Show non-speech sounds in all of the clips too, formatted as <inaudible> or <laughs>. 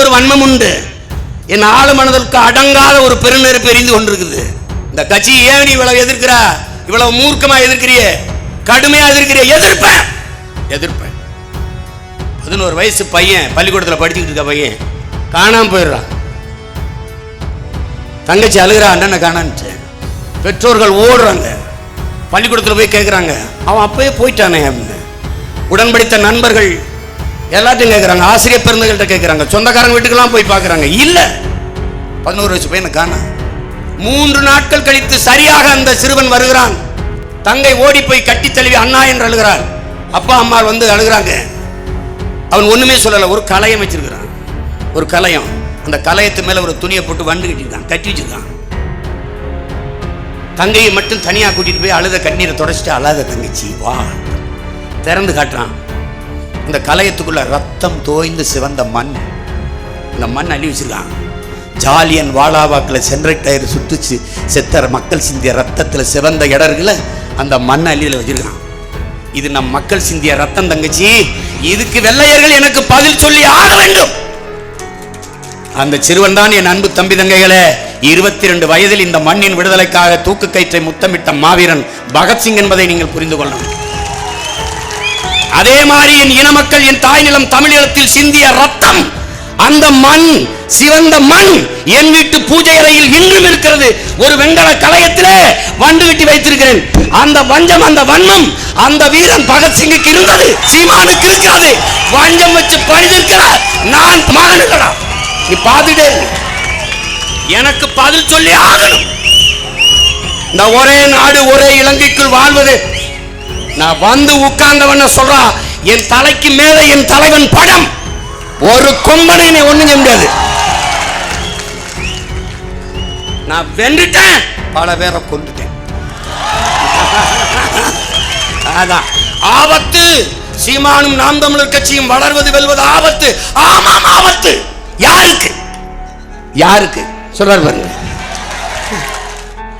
ஒரு வன்மம் உண்டு. என் ஆளு மனதிற்கு அடங்காத ஒரு பெருநெருப்பு எரிந்து கொண்டிருக்குது. இந்த கட்சி ஏன் நீ இவ்வளவு எதிர்க்கிறா? இவ்வளவு மூர்க்கமா எதிர்க்கிறிய? கடுமையா எதிர்க்கிறிய? எதிர்ப்பேன் எதிர்ப்பேன் பதினோரு வயசு பையன் பள்ளிக்கூடத்தில் படிச்சுக்கிட்டு இருக்க பையன் காணாம போயிடுறான். தங்கச்சி அழுகிறா அண்ணனை காணான்ட்டு. பெற்றோர்கள் ஓடுறாங்க. பள்ளிக்கூடத்தில் போய் கேட்குறாங்க அவன் அப்பயே போயிட்டானே அப்படின்னு. உடன்படித்த நண்பர்கள் எல்லாத்தையும் கேட்குறாங்க ஆசிரியர் பெருந்துகள்கிட்ட கேட்குறாங்க சொந்தக்காரங்க வீட்டுக்கெல்லாம் போய் பார்க்குறாங்க இல்லை. பதினோரு வயசு பையனை காணா. மூன்று நாட்கள் கழித்து சரியாக அந்த சிறுவன் வருகிறான். தங்கை ஓடி போய் கட்டி தழுவி அண்ணா என்று அழுகிறார் அப்பா அம்மா வந்து அழுகிறாங்க. அவன் ஒண்ணுமே சொல்லல ஒரு கலையம் வச்சிருக்கிறான். ஒரு கலையம். அந்த கலையத்து மேல ஒரு துணியை போட்டு வண்டு கட்டிருக்கான் கட்டி வச்சிருக்கான். தங்கையை மட்டும் தனியா கூட்டிட்டு போய் அழுத கண்ணீரை தொடச்சிட்டு அழாத தங்கச்சி வா. திறந்து காட்டுறான். இந்த கலையத்துக்குள்ள ரத்தம் தோய்ந்து சிவந்த மண். இந்த மண் அள்ளி வச்சிருக்காங்க. ஜாலியன் வாலாவாக்கில் சென்ட்ரல் டயர் சுட்டுச்சு செத்த மக்கள் சிந்திய ரத்தத்தில் சிவந்த இடர்களை அந்த மண் அள்ளியில் வச்சிருக்கான் இது நம் மக்கள் சிந்திய ரத்தம் தங்கச்சி இதுக்கு வெள்ளையர்கள் எனக்கு பதில் சொல்லி ஆக வேண்டும். அந்த சிறுவன் தான் என் அன்பு தம்பி தங்கைகளே. இருபத்தி ரெண்டு வயதில் இந்த மண்ணின் விடுதலைக்காக தூக்கு கயிற்றை முத்தமிட்ட மாவீரன் பகத்சிங் என்பதை நீங்கள் புரிந்து கொள்ளணும் அதே மாதிரி என் இன மக்கள் என் தாய் நிலம் தமிழீழத்தில் சிந்திய ரத்தம் அந்த மண் சிவந்த மண் என் வீட்டு பூஜை அறையில் இன்றும் இருக்கிறது. ஒரு வெண்கல கலையத்திலே வண்டு கட்டி வைத்திருக்கிறேன். அந்த வஞ்சம் அந்த வன்மம் அந்த வீரன் பகத்சிங்குக்கு இருந்தது. சீமானுக்கு இருக்கிறது வஞ்சம் வச்சு பழிதிருக்கிறார் நான் மகனுக்கடா. நீ பார்த்துட்டே எனக்கு பதில் சொல்லி ஆகணும். இந்த ஒரே நாடு ஒரே இலங்கைக்குள் வாழ்வது நான் வந்து உட்கார்ந்தவன சொல்றான் என் தலைக்கு மேலே என் தலைவன் படம். ஒரு கொம்பனை என்னை ஒண்ணும் செய்ய முடியாது. நான் வென்றுட்டேன். பல பேரை கொண்டுட்டேன் அதான். ஆபத்து. சீமானும் நாம் தமிழர் கட்சியும் வளர்வது வெல்வது ஆபத்து. ஆமாம் ஆபத்து. யாருக்கு? யாருக்கு? சொல்றாரு பாருங்க.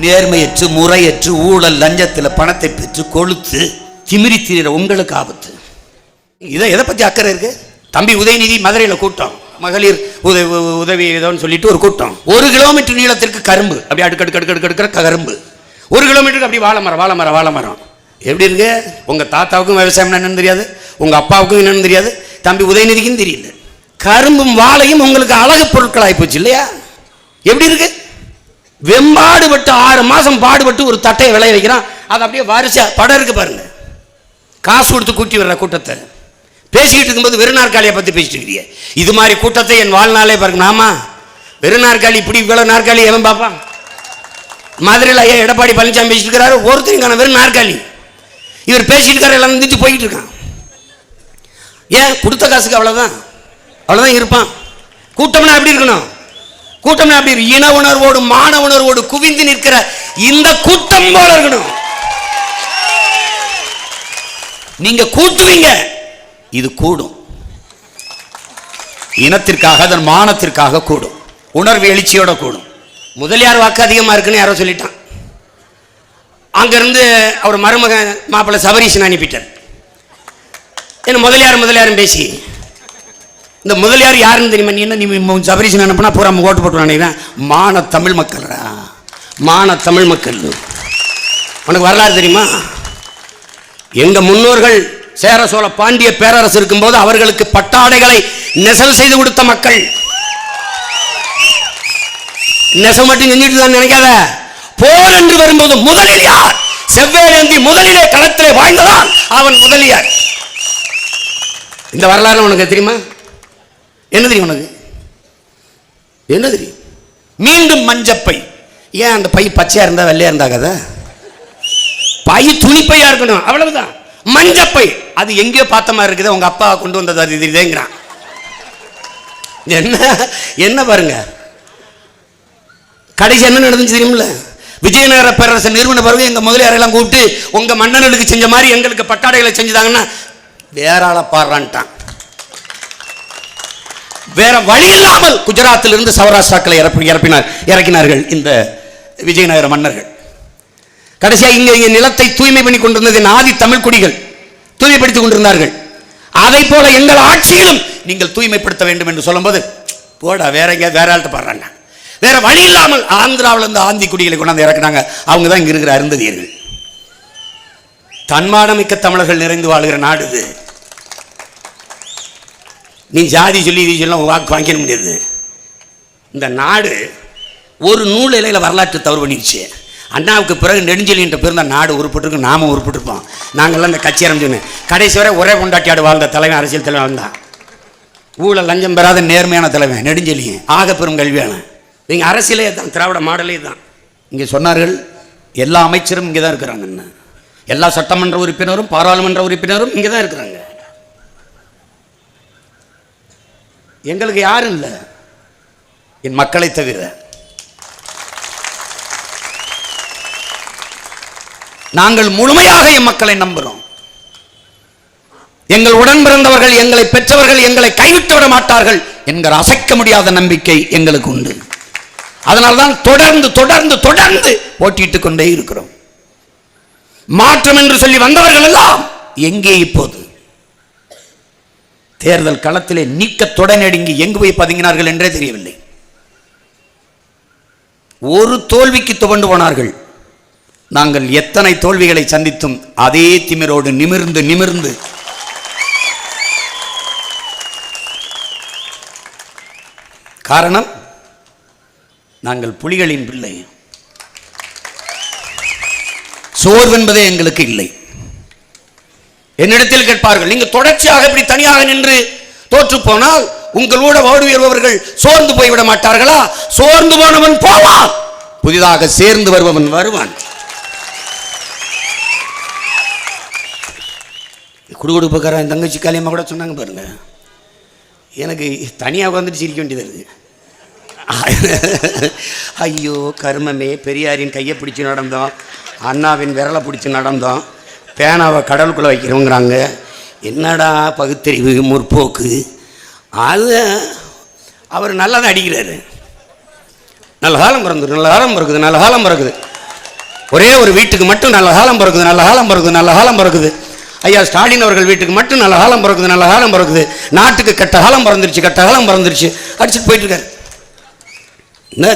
நேர்மையற்று முறையற்று ஊழல் லஞ்சத்தில் பணத்தை பெற்று கொளுத்து திமிரி திரிகிற உங்களுக்கு ஆபத்து. இதை எதை பற்றி அக்கறை இருக்கு? தம்பி உதயநிதி மதுரையில் கூட்டம். மகளிர் உதவி உதவி ஏதோன்னு சொல்லிட்டு ஒரு கூட்டம். ஒரு கிலோமீட்டர் நீளத்திற்கு கரும்பு. அப்படி அடுக்கு அடுக்கு அடுக்கு அடுக்கிற கரும்பு. ஒரு கிலோமீட்டருக்கு அப்படி வாழைமரம் வாழைமரம் வாழைமரம். எப்படி இருக்கு? உங்கள் தாத்தாவுக்கும் விவசாயம் என்னன்னு தெரியாது. உங்கள் அப்பாவுக்கும் என்னன்னு தெரியாது. தம்பி உதயநிதிக்கும் தெரியல. கரும்பும் வாழையும் உங்களுக்கு அழகு பொருட்களாகி போச்சு இல்லையா? எப்படி இருக்கு? வெம்பாடுபட்டு ஆறு மாதம் பாடுபட்டு ஒரு தட்டையை விளைய வைக்கிறான். அதை அப்படியே வரிசை படம் இருக்கு பாருங்கள் காசு கொடுத்து கூட்டி வர்ற கூட்டத்தை. பேசிக்கிட்டு இருக்கும்போது வெறுநாற்காலியை பற்றி பேசிட்டு இருக்கிறீங்க இது மாதிரி கூட்டத்தை என் வாழ்நாளே பாருங்க. ஆமா வெறுநாற்காலி இப்படி இவ்வளோ நாற்காலி எவன் பார்ப்பான்? மதுரையில் ஐயா எடப்பாடி பழனிசாமி பேசிட்டு இருக்கிறாரு. ஒருத்தருக்கான வெறும் நாற்காலி. இவர் பேசிட்டு இருக்காரு எல்லாம் நின்று போயிட்டு இருக்கான். ஏன்? கொடுத்த காசுக்கு அவ்வளோதான் அவ்வளோதான் இருப்பான். கூட்டம்னா எப்படி இருக்கணும்? கூட்டம்னா அப்படி இன உணர்வோடு மான உணர்வோடு குவிந்து நிற்கிற இந்த கூட்டம் போல இருக்கணும். நீங்க கூட்டுவீங்க. இது கூடும். இனத்திற்காக அதன் மானத்திற்காக கூடும். உணர்வு எழுச்சியோட கூடும். முதலியார் வாக்கு அதிகமா இருக்குன்னு யாரோ சொல்லிட்டான். அங்கிருந்து அவர் மருமகன் மாப்பிள்ளை சபரீஷன் அனுப்பிட்டார். என்ன முதலியார் முதலியாரும் பேசி. இந்த முதலியார் யாருன்னு தெரியுமா? நீ என்ன நீ சபரீஷன் அனுப்புனா பூரா ஓட்டு போட்டு நினைக்கிறேன் மான தமிழ் மக்கள்டா மான தமிழ் மக்கள். உனக்கு வரலாறு தெரியுமா? எங்க முன்னோர்கள் சேர சோழ பாண்டிய பேரரசு இருக்கும்போது அவர்களுக்கு பட்டாடைகளை நெசவு செய்து கொடுத்த மக்கள். நெசவு மட்டும் செஞ்சுட்டு தான் நினைக்காத? போர் என்று வரும்போது முதலில் யார்? செவ்வேலந்தி முதலிலே களத்திலே வாழ்ந்ததான் அவன் முதலியார். இந்த வரலாறு உனக்கு தெரியுமா? என்ன தெரியும் உனக்கு? என்ன தெரியும்? மீண்டும் மஞ்சப்பை. ஏன் அந்த பை பச்சையா இருந்தா வெள்ளையா இருந்தா கதை? பை துணிப்பையா இருக்கணும். அவ்வளவுதான். மஞ்சப்பை. அது எங்கேயோ பார்த்த மாதிரி இருக்குது. உங்க அப்பா கொண்டு வந்தது அது இதேங்கிறான். என்ன என்ன பாருங்க. கடைசி என்ன நடந்துச்சு தெரியுமில்ல? விஜயநகர பேரரசு நிறுவன பிறகு எங்க முதலியாரெல்லாம் கூப்பிட்டு உங்க மன்னனுக்கு செஞ்ச மாதிரி எங்களுக்கு பட்டாடைகளை செஞ்சுதாங்கன்னா வேற ஆளை பாடுறான்ட்டான். வேற வழி இல்லாமல் குஜராத்திலிருந்து சௌராஷ்டிராக்களை இறப்பினார் இறக்கினார்கள் இந்த விஜயநகர மன்னர்கள். கடைசியாக இங்கே இங்கே நிலத்தை தூய்மை பண்ணி கொண்டிருந்தது ஆதி தமிழ் குடிகள் தூய்மைப்படுத்திக் கொண்டிருந்தார்கள். அதை போல எங்கள் ஆட்சியிலும் நீங்கள் தூய்மைப்படுத்த வேண்டும் என்று சொல்லும்போது போடா வேற எங்கேயாவது வேற ஆள்கிட்ட பாடுறாங்க வேற வழி இல்லாமல் ஆந்திராவில் இருந்து ஆந்தி குடிகளை கொண்டாந்து இறக்குனாங்க. அவங்க தான் இங்கே இருக்கிற அருந்ததியர்கள். தன்மானமிக்க தமிழர்கள் நிறைந்து வாழ்கிற நாடு இது. நீ ஜாதி சொல்லி இது சொல்ல வாக்கு வாங்கிட முடியாது. இந்த நாடு ஒரு நூல் இலையில் வரலாற்று தவறு பண்ணிடுச்சு. அண்ணாவுக்கு பிறகு நெடுஞ்செலின்ற பேர் நாடு உருப்பட்டிருக்கு நாம உருப்பட்டிருப்போம். நாங்கள்லாம் இந்த கட்சி ஆரம்பிச்சோன்னு கடைசி வரை ஒரே கொண்டாட்டியாடு வாழ்ந்த தலைவன் அரசியல் தலைவன் தான் ஊழல் லஞ்சம் பெறாத நேர்மையான தலைவன் நெடுஞ்செலியன் ஆக பெரும் கல்வியான இங்கே அரசியலே தான் திராவிட மாடலே தான் இங்கே சொன்னார்கள் எல்லா அமைச்சரும் இங்கே தான் இருக்கிறாங்கன்னு எல்லா சட்டமன்ற உறுப்பினரும் பாராளுமன்ற உறுப்பினரும் இங்கே தான் இருக்கிறாங்க. எங்களுக்கு யாரும் இல்லை. என் மக்களை தவிர நாங்கள் முழுமையாக என் மக்களை நம்புகிறோம் எங்கள் உடன் பிறந்தவர்கள் எங்களை பெற்றவர்கள் எங்களை கைவிட்டு விட மாட்டார்கள் என்கிற அசைக்க முடியாத நம்பிக்கை எங்களுக்கு உண்டு. அதனால்தான் தொடர்ந்து தொடர்ந்து தொடர்ந்து போட்டியிட்டுக் கொண்டே இருக்கிறோம். மாற்றம் என்று சொல்லி வந்தவர்கள் எல்லாம் எங்கே இப்போது? தேர்தல் களத்திலே நீக்க தொடநடுங்கி எங்கு போய் பதுங்கினார்கள் என்றே தெரியவில்லை. ஒரு தோல்விக்கு துவண்டு போனார்கள். நாங்கள் எத்தனை தோல்விகளை சந்தித்தும் அதே திமிரோடு நிமிர்ந்து நிமிர்ந்து காரணம் நாங்கள் புலிகளின் பிள்ளை. சோர்வென்பதே எங்களுக்கு இல்லை. என்னிடத்தில் கேட்பார்கள் நீங்க தொடர்ச்சியாக இப்படி தனியாக நின்று தோற்று போனால் உங்களோட ஓடி வருபவர்கள் சோர்ந்து போய்விட மாட்டார்களா? சோர்ந்து போனவன் போவான். புதிதாக சேர்ந்து வருபவன் வருவான். குடுகுடுப்புக்காரன் என் தங்கச்சி காலியம்மா கூட சொன்னாங்க பாருங்க. எனக்கு தனியாக உட்காந்துட்டு சிரிக்க வேண்டியது இருக்குது ஐயோ கர்மமே பெரியாரின் கையை பிடிச்சி நடந்தோம். அண்ணாவின் விரலை பிடிச்சி நடந்தோம். பேனாவை கடலுக்குள்ளே வைக்கிறோங்கிறாங்க. என்னடா பகுத்தறிவு முற்போக்கு. அது அவர் நல்லா தான் அடிக்கிறாரு. நல்ல காலம் பிறந்தது நல்ல காலம் பிறக்குது நல்ல காலம் பிறக்குது. ஒரே ஒரு வீட்டுக்கு மட்டும் நல்ல காலம் பிறக்குது நல்ல காலம் பிறக்குது நல்ல காலம் பிறக்குது. ஐயா ஸ்டாலின் அவர்கள் வீட்டுக்கு மட்டும் நல்ல காலம் பிறக்குது நல்ல காலம் பிறக்குது. நாட்டுக்கு கெட்ட காலம் பிறந்துருச்சு கெட்ட காலம் பிறந்துருச்சு. அடிச்சுட்டு போயிட்டுருக்காரு. என்ன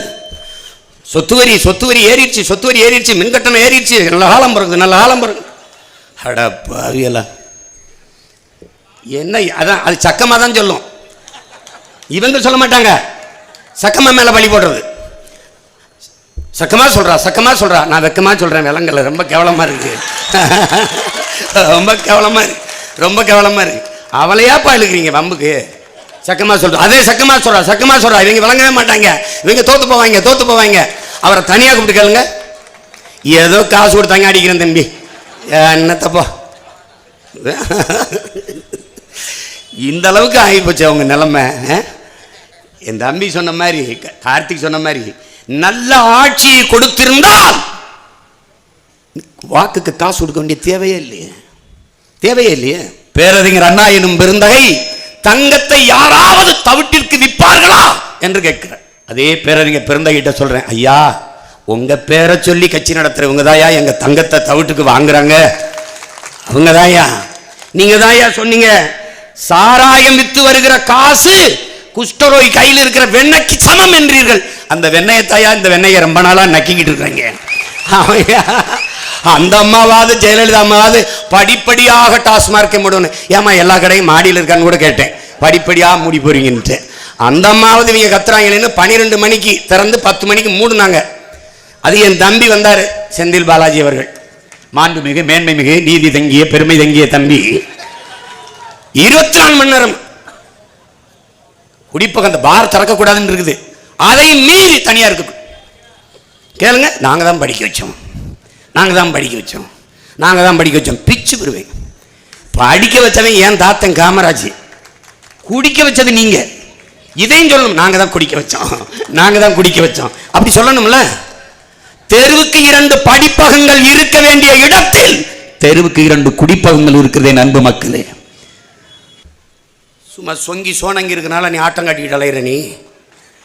சொத்து வரி சொத்து வரி ஏறிடுச்சு சொத்து வரி ஏறிடுச்சு மின்கட்டணம் ஏறிடுச்சு. நல்ல காலம் பிறகுது நல்ல காலம் பிறகு அட பாவியெல்லாம் என்ன அதான் அது சக்கமாக தான் சொல்லும். இவங்க சொல்ல மாட்டாங்க. சக்கமாக மேலே பழி போடுறது. சக்கமாக சொல்கிறா சக்கமாக சொல்கிறா நான் வெக்கமாக சொல்கிறேன் விலங்கல்ல ரொம்ப கேவலமாக இருக்குது <laughs> ரொம்ப கேவலமா இருக்கு ரொம்ப கேவலமா இருக்கு அவளையாப்பா இழுக்கிறீங்க வம்புக்கு. சக்கமா சொல்றா. அதே சக்கமா சொல்றா சக்கமா சொல்றா. இவங்க விளங்கவே மாட்டாங்க. இவங்க தோத்து போவாங்க தோத்து போவாங்க. அவரை தனியா கூப்பிட்டு கேளுங்க. ஏதோ காசு கொடுத்தாங்க அடிக்கிறேன் தம்பி. என்னத்தப்பா இந்த அளவுக்கு ஆகி போச்சு அவங்க நிலைமை? என் தம்பி சொன்ன மாதிரி கார்த்திக் சொன்ன மாதிரி நல்ல ஆட்சியை கொடுத்திருந்தால் வாக்குக்கு காசு கொடுக்க வேண்டிய தேவையே இல்லையே. தேவையே இல்லையே. பேரறிஞர் அண்ணா எனும் பெருந்தகை தங்கத்தை யாராவது தவிட்டிற்கு விற்பார்களா என்று கேட்கிறேன் அதே பேரறிஞர் பெருந்தகிட்ட சொல்றேன் ஐயா உங்க பேரை சொல்லி கட்சி நடத்துறவங்க தாயா எங்க தங்கத்தை தவிட்டுக்கு வாங்குறாங்க. அவங்க தாயா நீங்க தாயா சொன்னீங்க சாராயம் வித்து வருகிற காசு குஷ்டரோய் கையில் இருக்கிற வெண்ணைக்கு சமம் என்றீர்கள். அந்த வெண்ணையத்தாயா தாயா இந்த வெண்ணையை ரொம்ப நாளா நக்கிக்கிட்டு இருக்காங்க அந்த அம்மாவாவது ஜெயலலிதா அம்மாவாவது படிப்படியாக டாஸ்மார்க்கை மூடணும். ஏமா எல்லா கடையும் மாடியில் இருக்கான்னு கூட கேட்டேன். படிப்படியாக மூடி போறீங்கன்ட்டு. அந்த அம்மாவது இவங்க கத்துறாங்களேன்னு பன்னிரெண்டு மணிக்கு திறந்து பத்து மணிக்கு மூடுனாங்க. அது என் தம்பி வந்தார் செந்தில் பாலாஜி அவர்கள். மாண்புமிகு மேன்மை மிகு நீதி தங்கிய பெருமை தங்கிய தம்பி. இருபத்தி நாலு மணி நேரம். குடிப்பகம் அந்த பார் திறக்கக்கூடாதுன்னு இருக்குது. அதையும் மீறி தனியா இருக்கு. கேளுங்க நாங்கள் தான் படிக்க வச்சோம். நாங்கள் தான் படிக்க வச்சோம். நாங்கள் தான் படிக்க வச்சோம். பிச்சு விடுவேன் படிக்க வச்சவன் ஏன் தாத்தன் காமராஜ். குடிக்க வச்சது நீங்கள் இதையும் சொல்லணும். நாங்கள் தான் குடிக்க வச்சோம். நாங்கள் தான் குடிக்க வச்சோம். அப்படி சொல்லணும்ல? தெருவுக்கு இரண்டு படிப்பகங்கள் இருக்க வேண்டிய இடத்தில் தெருவுக்கு இரண்டு குடிப்பகங்கள் இருக்கிறதே நண்பு மக்களே. சும்மா சொங்கி சோனங்கி இருக்கனால நீ ஆட்டம் காட்டிக்கிட்டு அலையிற நீ.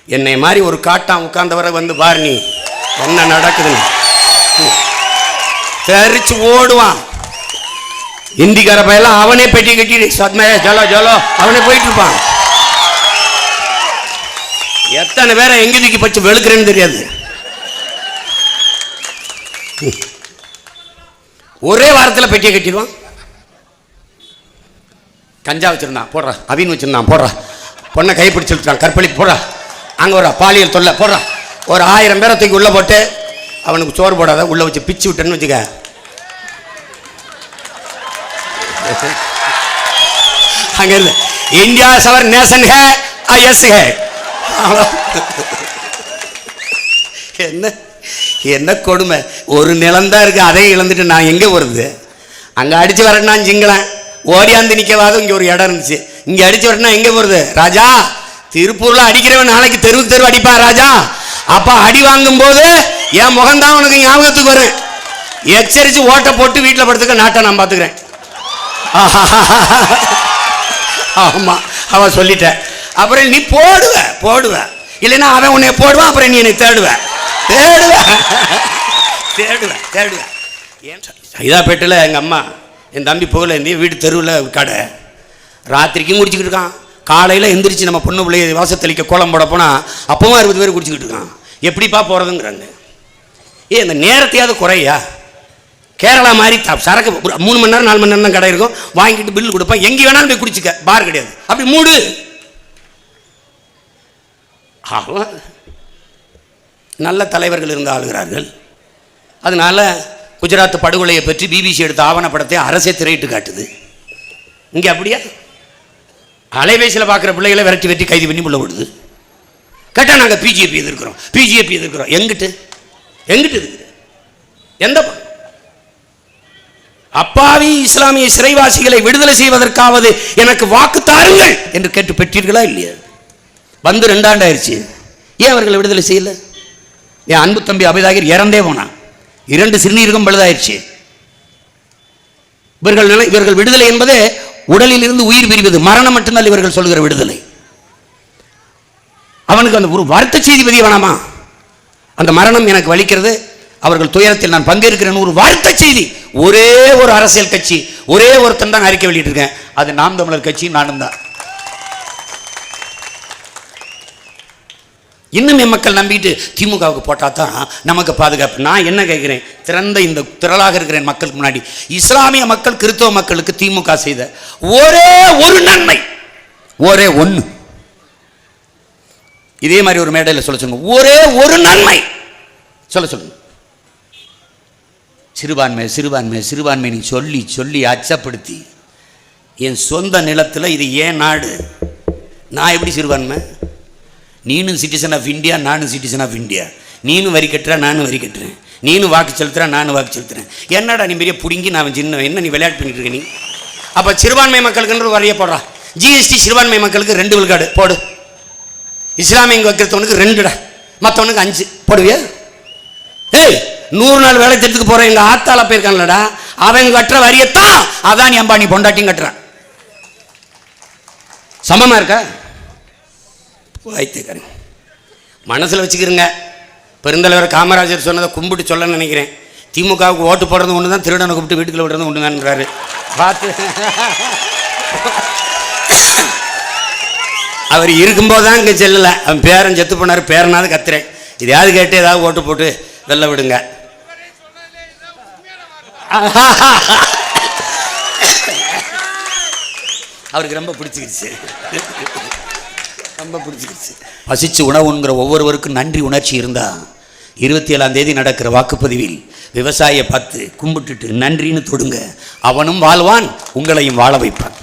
என்னை மாதிரி ஒரு காட்டான் உட்கார்ந்தவரை வந்து பாரு நீ. என்ன நடக்குதுன்னு? தெரிச்சு ஓடுவான். இந்திக்கார பையெல்லாம் அவனே பெட்டி கட்டி சத்மே ஜலோ ஜலோ அவனே போயிட்டு இருப்பான். எத்தனை பேரை எங்க தூக்கி பச்சு வெளுக்கிறேன்னு தெரியாது. ஒரே வாரத்தில் பெட்டியை கட்டிடுவான். கஞ்சா வச்சிருந்தான் போடுறா அவின் வச்சிருந்தான் போடுறா. பொண்ணை கைப்பிடிச்சு விட்டுறான் கற்பழிப்பு போடுறா. அங்கே ஒரு பாலியல் தொல்லை போடுறா. ஒரு ஆயிரம் பேரை தூக்கி உள்ளே போட்டு அவனுக்கு சோறு போடாத உள்ளே வச்சு பிச்சு விட்டேன்னு வச்சுக்க. அங்க இருந்து இந்தியா சவர் நேஷன் ஹே எஸ் ஹே என்ன? என்ன கொடுமை? ஒரு நிலம்தான் இருக்கு அதை இழந்துட்டு நான் எங்கே வருது அங்கே அடிச்சு வரேன்னா ஜிங்களேன் ஓடியாந்து நிற்கவாது இங்கே ஒரு இடம் இருந்துச்சு. இங்கே அடிச்சு வரேன்னா எங்கே போகிறது ராஜா திருப்பூரில் அடிக்கிறவன் நாளைக்கு தெருவு தெருவு அடிப்பா ராஜா. அப்போ அடி வாங்கும்போது என் முகம்தான் உனக்கு ஞாபகத்துக்கு வரும். எச்சரித்து ஓட்டை போட்டு வீட்டில் படுத்துக்க நாட்டை நான் பார்த்துக்கிறேன் ஆமாம் அவன் சொல்லிட்டேன் அப்புறம் நீ போடுவ போடுவ. இல்லைன்னா அவன் உன்னை போடுவான் அப்புறம் நீ என்னை தேடுவ. தேடுவ. தேடுவ தேடுவ. ஏன் சைதாப்பேட்டில் எங்கள் அம்மா என் தம்பி போகல புகழேந்தி வீடு தெருவில் கடை. ராத்திரிக்கும் குடிச்சிக்கிட்டு இருக்கான். காலையில் எந்திரிச்சு நம்ம பொண்ணு பிள்ளைய வாசத்தளிக்க கோலம் போட போனால் அப்பவும் அறுபது பேர் குடிச்சிக்கிட்டு இருக்கான். எப்படிப்பா போகிறதுங்கிறாங்க ஏ இந்த நேரத்தையாவது குறையா? கேரளா மாதிரி சரக்கு ஒரு மூணு மணி நேரம் நாலு மணி நேரம் தான் கடை இருக்கும். வாங்கிட்டு பில் கொடுப்பேன். எங்கே வேணாலும் போய் குடிச்சிக்க. பார் கிடையாது. அப்படி மூடு. நல்ல தலைவர்கள் இருந்து ஆளுகிறார்கள். அதனால் குஜராத் படுகொலையை பற்றி பிபிசி எடுத்த ஆவணப்படத்தை அரசே திரையிட்டு காட்டுது. இங்கே அப்படியா? அலைபேசியில் பார்க்குற பிள்ளைகளை விரட்டி வெட்டி கைது பண்ணி உள்ள விடுது கேட்டால் நாங்கள் பிஜேபி எதிர்க்கிறோம். பிஜேபி எதிர்க்கிறோம். எங்கிட்டு? எங்கிட்டு இருக்குது? எந்த பக்கம்? அப்பாவி இஸ்லாமிய சிறைவாசிகளை விடுதலை செய்வதற்காவது எனக்கு வாக்கு தாருங்கள் என்று கேட்டு பெற்றீர்களா இல்லையா? வந்து ரெண்டாண்டு ஆயிடுச்சு ஏன் அவர்களை விடுதலை செய்யல? என் அன்பு தம்பி அபிதாகர் இறந்தே போனான். இரண்டு சிறுநீரகம் பழுதாயிருச்சு. இவர்கள் இவர்கள் விடுதலை என்பதே உடலில் இருந்து உயிர் பிரிவது. மரணம் மட்டும்தான் இவர்கள் சொல்கிற விடுதலை. அவனுக்கு அந்த ஒரு வருத்த செய்தி பதிய வேணாமா? அந்த மரணம் எனக்கு வலிக்கிறது. அவர்கள் துயரத்தில் நான் பங்கேற்கிறேன் ஒரு வார்த்தை செய்தி. ஒரே ஒரு அரசியல் கட்சி ஒரே ஒருத்தன் தான் அறிக்கை வெளியிட்டிருக்கேன். அது நாம் தமிழர் கட்சி நானும் தான். இன்னும் மக்கள் நம்பிட்டு திமுகவுக்கு போட்டால் தான் நமக்கு பாதுகாப்பு. நான் என்ன கேட்குறேன்? திறந்த இந்த திரளாக இருக்கிற மக்களுக்கு முன்னாடி இஸ்லாமிய மக்கள் கிறிஸ்தவ மக்களுக்கு திமுக செய்த ஒரே ஒரு நன்மை. ஒரே ஒன்று இதே மாதிரி ஒரு மேடையில் சொல்ல சொல்லுங்க. ஒரே ஒரு நன்மை. சொல்ல சொல்லுங்க. சிறுபான்மை சிறுபான்மை சிறுபான்மை நீ சொல்லி சொல்லி அச்சப்படுத்தி என் சொந்த நிலத்தில் இது ஏன் நாடு? நான் எப்படி சிறுபான்மை? நீனும் சிட்டிசன் ஆஃப் இந்தியா நானும் சிட்டிசன் ஆஃப் இந்தியா நீனும் வரி கட்டுற நானும் வரி கட்டுறேன். நீனும் வாக்கு செலுத்துறா நானும் வாக்கு செலுத்துறேன். என்னடா நீ பெரிய பிடுங்கி நான் சின்ன என்ன நீ விளையாட்டு பண்ணிட்டு இருக்க நீ? அப்போ சிறுபான்மை மக்களுக்குன்ற வரைய போடுறா. ஜிஎஸ்டி சிறுபான்மை மக்களுக்கு ரெண்டு விழுக்காடு போடு. இஸ்லாமிய வைக்கிறவனுக்கு ரெண்டுடா. மற்றவனுக்கு அஞ்சு. போடுவியா? ஏய்! நூறு நாள் வேலை திட்டத்துக்கு போற எங்க ஆத்தால போயிருக்காங்களடா அவன் கட்டுற வரியத்தான் அதான் நீ பொண்டாட்டியும் கட்டுறான். சமமா இருக்கா? வைத்துக்கிறேன் மனசில் வச்சுக்கிறேங்க பெருந்தலைவர் காமராஜர் சொன்னதை கும்பிட்டு சொல்ல நினைக்கிறேன். திமுகவுக்கு ஓட்டு போடுறது ஒன்று தான் திருடனை கூப்பிட்டு வீட்டுக்குள்ள விடுறது ஒன்று தான்றாரு பார்த்து. அவர் இருக்கும்போது தான் இங்கே செல்லலை. அவன் பேரன் செத்து போனார் பேரனாவது கத்துறேன். இதையாவது கேட்டு ஏதாவது ஓட்டு போட்டு வெளில விடுங்க. அவருக்கு ரொம்ப பிடிச்சிக்கிச்சு. ரொம்ப பிடிச்சிக்கிச்சு. பசிச்சு உணவுங்கிற ஒவ்வொருவருக்கும் நன்றி உணர்ச்சி இருந்தா இருபத்தி ஏழாம் தேதி நடக்கிற வாக்குப்பதிவில் விவசாயியை பார்த்து கும்பிட்டுட்டு நன்றின்னு தொடுங்க. அவனும் வாழ்வான் உங்களையும் வாழ வைப்பான்.